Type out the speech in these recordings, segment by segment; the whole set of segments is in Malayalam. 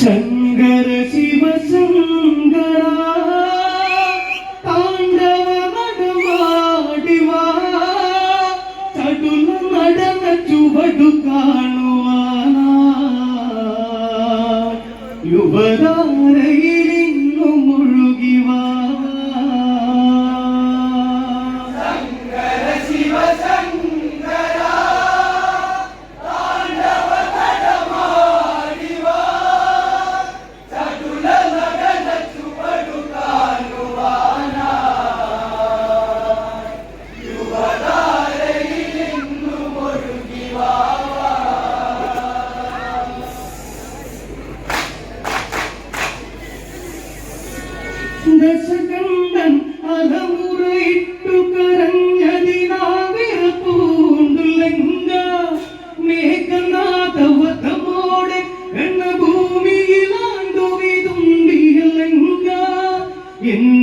ശങ്കര ശിവ ശങ്കര താണ്ഡവ നടമാടിവ ചടുല നടന ചുവടു കാണുവാ. ദശകണ്ഠൻ അകമുറയിട്ടു കരഞ്ഞതിനാവിറ പൂണ്ടുലങ്ക മേഘനാഥവധമോടെ എന്ന ഭൂമിയിലാണ്ടുവിതുണ്ടിയ ലങ്ക. എന്ന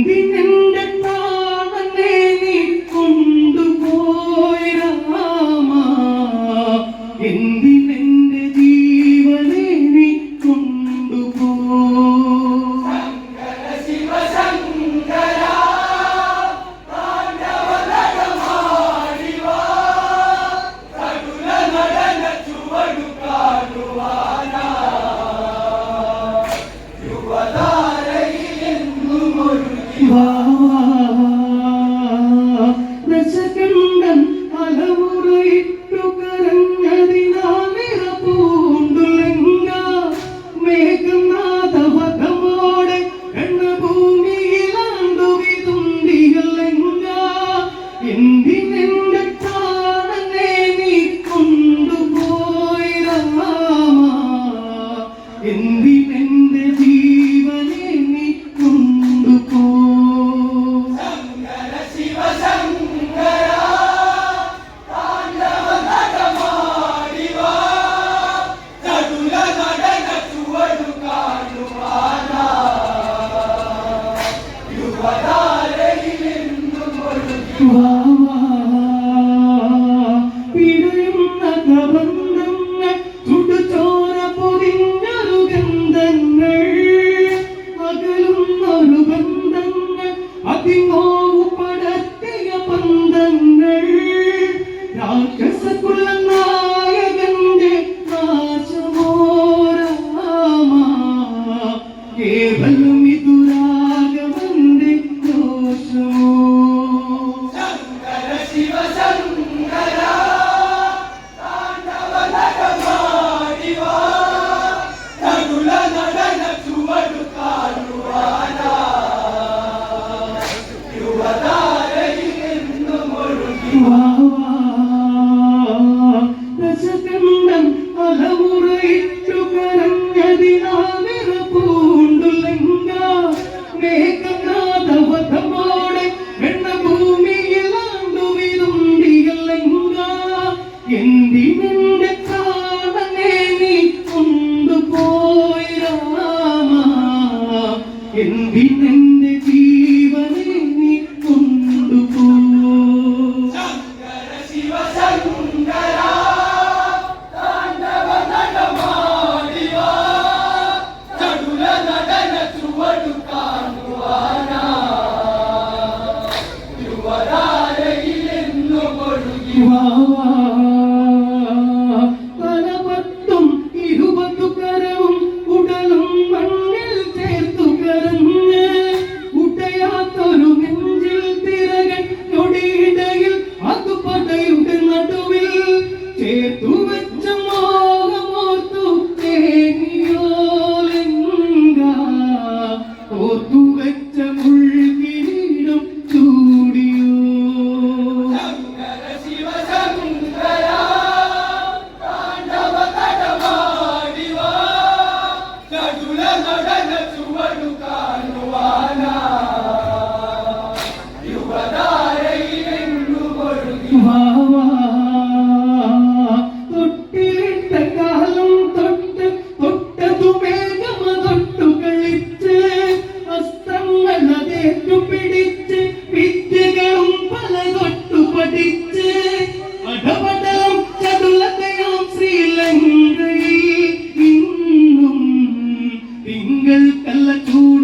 ഒരു ബന്ധങ്ങൾ അതിന്നോ in the name. victimhood. நல்ல கூ